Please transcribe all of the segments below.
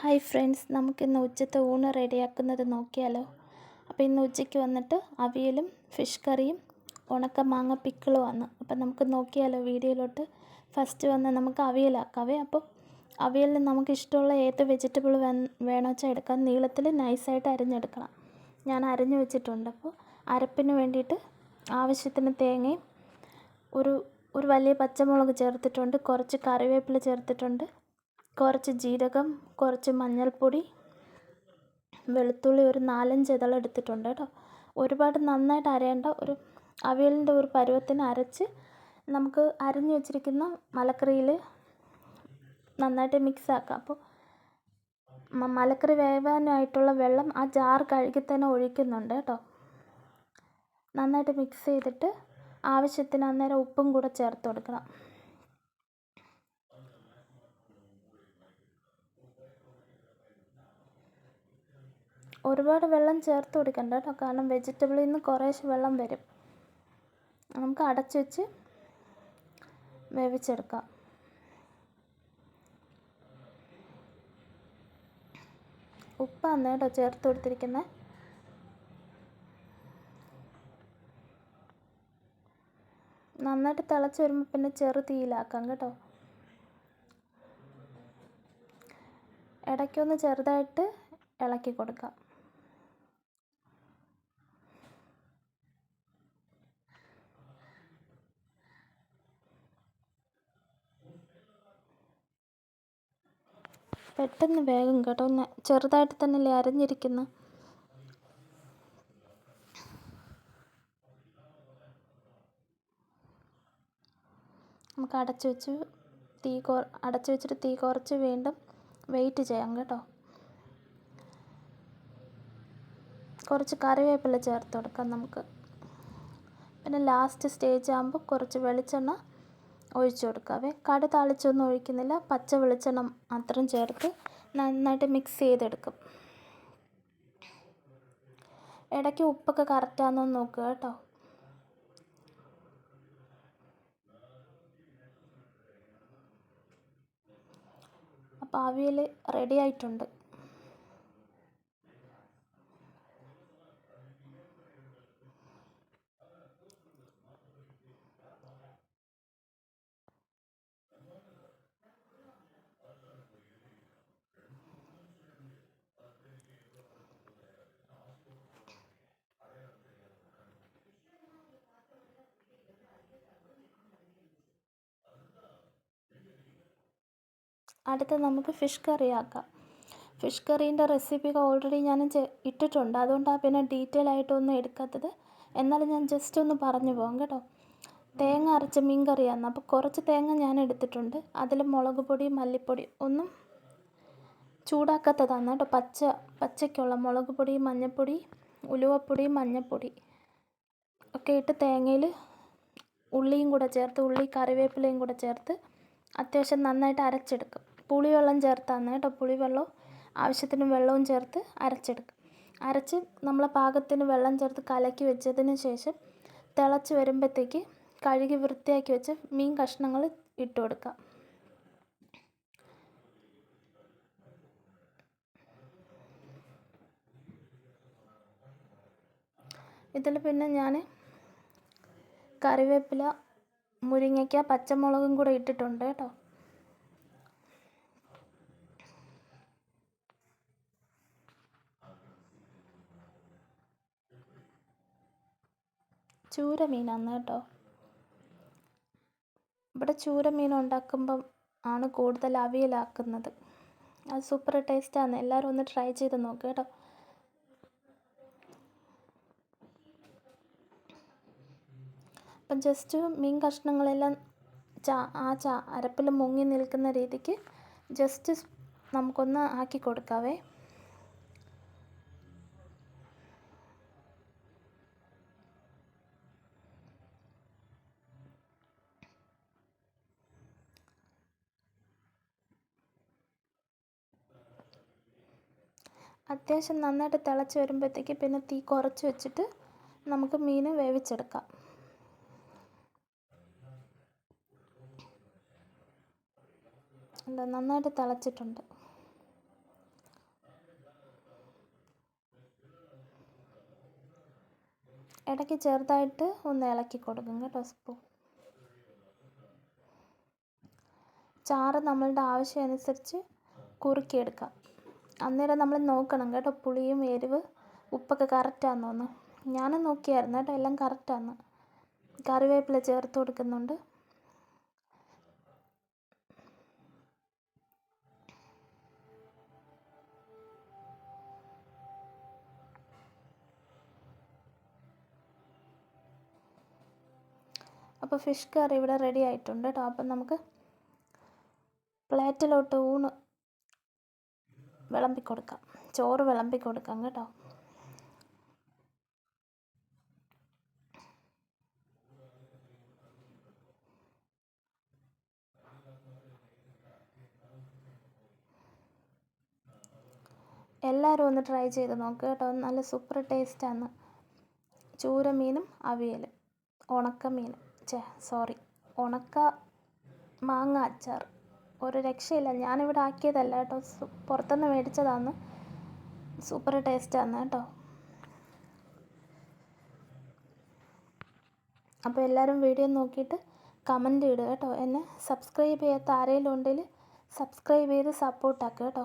Hi friends നമുക്കിന്ന് ഉച്ചത്തെ ഊണ് റെഡിയാക്കുന്നത് നോക്കിയാലോ? അപ്പോൾ ഇന്ന് ഉച്ചയ്ക്ക് വന്നിട്ട് അവിയലും ഫിഷ് കറിയും ഉണക്ക മാങ്ങ പിക്കിളുമാണ് അപ്പോൾ നമുക്ക് നോക്കിയാലോ വീഡിയോയിലോട്ട്. ഫസ്റ്റ് വന്ന് നമുക്ക് അവിയലാക്കാവേ അപ്പോൾ അവിയലിൽ നമുക്ക് ഇഷ്ടമുള്ള ഏത് വെജിറ്റബിൾ വേണോ വെച്ചാൽ എടുക്കാം. നീളത്തിൽ നൈസായിട്ട് അരിഞ്ഞെടുക്കണം. ഞാൻ അരിഞ്ഞു വെച്ചിട്ടുണ്ട്. അപ്പോൾ അരപ്പിന് വേണ്ടിയിട്ട് ആവശ്യത്തിന് തേങ്ങയും ഒരു ഒരു വലിയ പച്ചമുളക് ചേർത്തിട്ടുണ്ട്. കുറച്ച് കറിവേപ്പില ചേർത്തിട്ടുണ്ട്. കുറച്ച് ജീരകം കുറച്ച് മഞ്ഞൾപ്പൊടി വെളുത്തുള്ളി ഒരു നാലഞ്ച് ഇതൾ എടുത്തിട്ടുണ്ട് കേട്ടോ. ഒരുപാട് നന്നായിട്ട് അരയേണ്ട ഒരു അവിയലിന്റെ ഒരു പരുവത്തിന് അരച്ച് നമുക്ക് അരിഞ്ഞു വെച്ചിരിക്കുന്ന മലക്കറിയിൽ നന്നായിട്ട് മിക്സ് ആക്കാം. അപ്പോൾ മലക്കറി വേവാനായിട്ടുള്ള വെള്ളം ആ ജാർ കഴുകി തന്നെ ഒഴിക്കുന്നുണ്ട് കേട്ടോ. നന്നായിട്ട് മിക്സ് ചെയ്തിട്ട് ആവശ്യത്തിന് അന്നേരം ഉപ്പും കൂടെ ചേർത്ത് കൊടുക്കണം. ഒരുപാട് വെള്ളം ചേർത്ത് കൊടുക്കണ്ട കേട്ടോ. കാരണം വെജിറ്റബിളിൽ നിന്ന് കുറേശ്ശെ വെള്ളം വരും. നമുക്ക് അടച്ചു വെച്ച് വേവിച്ചെടുക്കാം. ഉപ്പാന്ന് കേട്ടോ ചേർത്ത് കൊടുത്തിരിക്കുന്നത് നന്നായിട്ട് തിളച്ച് വരുമ്പോൾ പിന്നെ ചെറു തീയിലാക്കാം കേട്ടോ. ഇടയ്ക്കൊന്ന് ചെറുതായിട്ട് ഇളക്കി കൊടുക്കാം. പെട്ടെന്ന് വേഗം കേട്ടോ. ഒന്ന് ചെറുതായിട്ട് തന്നെയല്ലേ അരഞ്ഞിരിക്കുന്നു? നമുക്ക് അടച്ചു വെച്ച് തീ കൊ അടച്ചു വെച്ചിട്ട് തീ കുറച്ച് വീണ്ടും വെയിറ്റ് ചെയ്യാം കേട്ടോ. കുറച്ച് കറിവേപ്പില ചേർത്ത് കൊടുക്കാം നമുക്ക്. പിന്നെ ലാസ്റ്റ് സ്റ്റേജ് ആകുമ്പോൾ കുറച്ച് വെളിച്ചെണ്ണ ഒഴിച്ചു കൊടുക്കാവേ. കടു താളിച്ചൊന്നും ഒഴിക്കുന്നില്ല. പച്ച വെളിച്ചെണ്ണ മാത്രം ചേർത്ത് നന്നായിട്ട് മിക്സ് ചെയ്തെടുക്കും. ഇടയ്ക്ക് ഉപ്പൊക്കെ കറക്റ്റാണെന്ന് നോക്കുക കേട്ടോ. അപ്പോൾ അവിയൽ റെഡി ആയിട്ടുണ്ട്. അടുത്ത നമുക്ക് ഫിഷ് കറി ആക്കാം. ഫിഷ് കറീന്റെ റെസിപ്പിയൊക്കെ ഓൾറെഡി ഞാൻ ഇട്ടിട്ടുണ്ട്. അതുകൊണ്ടാണ് പിന്നെ ഡീറ്റെയിൽ ആയിട്ടൊന്നും എടുക്കാത്തത്. എന്നാലും ഞാൻ ജസ്റ്റ് ഒന്ന് പറഞ്ഞു പോകാം കേട്ടോ. തേങ്ങ അരച്ച മീൻ കറിയാണ് അപ്പോൾ കുറച്ച് തേങ്ങ ഞാൻ എടുത്തിട്ടുണ്ട്. അതിൽ മുളക് പൊടി മല്ലിപ്പൊടി ഒന്നും ചൂടാക്കാത്തതാണ് കേട്ടോ. പച്ച പച്ചയ്ക്കുള്ള മുളക് പൊടി മഞ്ഞൾപ്പൊടി ഉലുവപ്പൊടി മഞ്ഞൾപ്പൊടി ഒക്കെ ഇട്ട് തേങ്ങയിൽ ഉള്ളിയും കൂടെ ചേർത്ത് ഉള്ളി കറിവേപ്പിലയും കൂടെ ചേർത്ത് അത്യാവശ്യം നന്നായിട്ട് അരച്ചെടുക്കും. പുളിവെള്ളം ചേർത്താണ് കേട്ടോ. പുളിവെള്ളവും ആവശ്യത്തിന് വെള്ളവും ചേർത്ത് അരച്ചെടുക്കും. അരച്ച് നമ്മളെ പാകത്തിന് വെള്ളം ചേർത്ത് കലക്കി വെച്ചതിന് ശേഷം തിളച്ച് വരുമ്പോഴത്തേക്ക് കഴുകി വൃത്തിയാക്കി വെച്ച് മീൻ കഷ്ണങ്ങൾ ഇട്ട് കൊടുക്കാം. ഇതിൽ പിന്നെ ഞാൻ കറിവേപ്പില മുരിങ്ങയ്ക്ക പച്ചമുളകും കൂടെ ഇട്ടിട്ടുണ്ട് കേട്ടോ. ചൂര മീനാണ് കേട്ടോ. ഇവിടെ ചൂര മീൻ ഉണ്ടാക്കുമ്പം ആണ് കൂടുതൽ അവിയലാക്കുന്നത്. അത് സൂപ്പർ ടേസ്റ്റാണ് എല്ലാവരും ഒന്ന് ട്രൈ ചെയ്ത് നോക്കുക കേട്ടോ. അപ്പം ജസ്റ്റ് മീൻ കഷ്ണങ്ങളെല്ലാം ചാ ആ ചാ അരപ്പിൽ മുങ്ങി നിൽക്കുന്ന രീതിക്ക് ജസ്റ്റ് നമുക്കൊന്ന് ആക്കി കൊടുക്കാവേ. അത്യാവശ്യം നന്നായിട്ട് തിളച്ച് വരുമ്പോഴത്തേക്ക് പിന്നെ തീ കുറച്ച് വെച്ചിട്ട് നമുക്ക് മീൻ വേവിച്ചെടുക്കാം. എന്താ നന്നായിട്ട് തിളച്ചിട്ടുണ്ട്. ഇടയ്ക്ക് ചെറുതായിട്ട് ഒന്ന് ഇളക്കി കൊടുക്കും കേട്ടോ സ്പൂൺ ചാറ് നമ്മളുടെ ആവശ്യമനുസരിച്ച് കുറുക്കിയെടുക്കാം. അന്നേരം നമ്മൾ നോക്കണം കേട്ടോ പുളിയും എരിവ് ഉപ്പൊക്കെ കറക്റ്റാണെന്നൊന്ന് ഞാനും നോക്കിയായിരുന്നു കേട്ടോ എല്ലാം കറക്റ്റാണ് കറിവേപ്പില ചേർത്ത് കൊടുക്കുന്നുണ്ട്. അപ്പോൾ ഫിഷ് കറി ഇവിടെ റെഡി ആയിട്ടുണ്ട് കേട്ടോ. അപ്പം നമുക്ക് പ്ലേറ്റിലോട്ട് ഊണ് വിളമ്പി കൊടുക്കാം ചോറ് വിളമ്പി കൊടുക്കാം കേട്ടോ. എല്ലാവരും ഒന്ന് ട്രൈ ചെയ്ത് നോക്കുക കേട്ടോ. നല്ല സൂപ്പർ ടേസ്റ്റാണ്. ചൂര മീനും അവിയലും. ഉണക്ക മീനും ചേ സോറി. ഉണക്ക മാങ്ങ അച്ചാർ. ഒരു രക്ഷയില്ല. ഞാനിവിടെ ആക്കിയതല്ല കേട്ടോ. പുറത്തുനിന്ന് മേടിച്ചതാണ് സൂപ്പർ ടേസ്റ്റാണ് കേട്ടോ. അപ്പോൾ എല്ലാവരും വീഡിയോ നോക്കിയിട്ട് കമന്റ് ഇടുക കേട്ടോ. എന്നെ സബ്സ്ക്രൈബ് ചെയ്യാത്ത ആരെങ്കിലും ഉണ്ടെങ്കിൽ സബ്സ്ക്രൈബ് ചെയ്ത് സപ്പോർട്ടാക്കുക കേട്ടോ.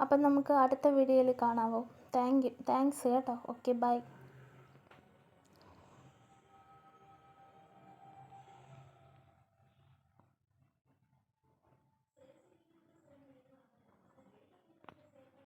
അപ്പം നമുക്ക് അടുത്ത വീഡിയോയിൽ കാണാമോ താങ്ക് യു. താങ്ക്സ് കേട്ടോ. Okay bye.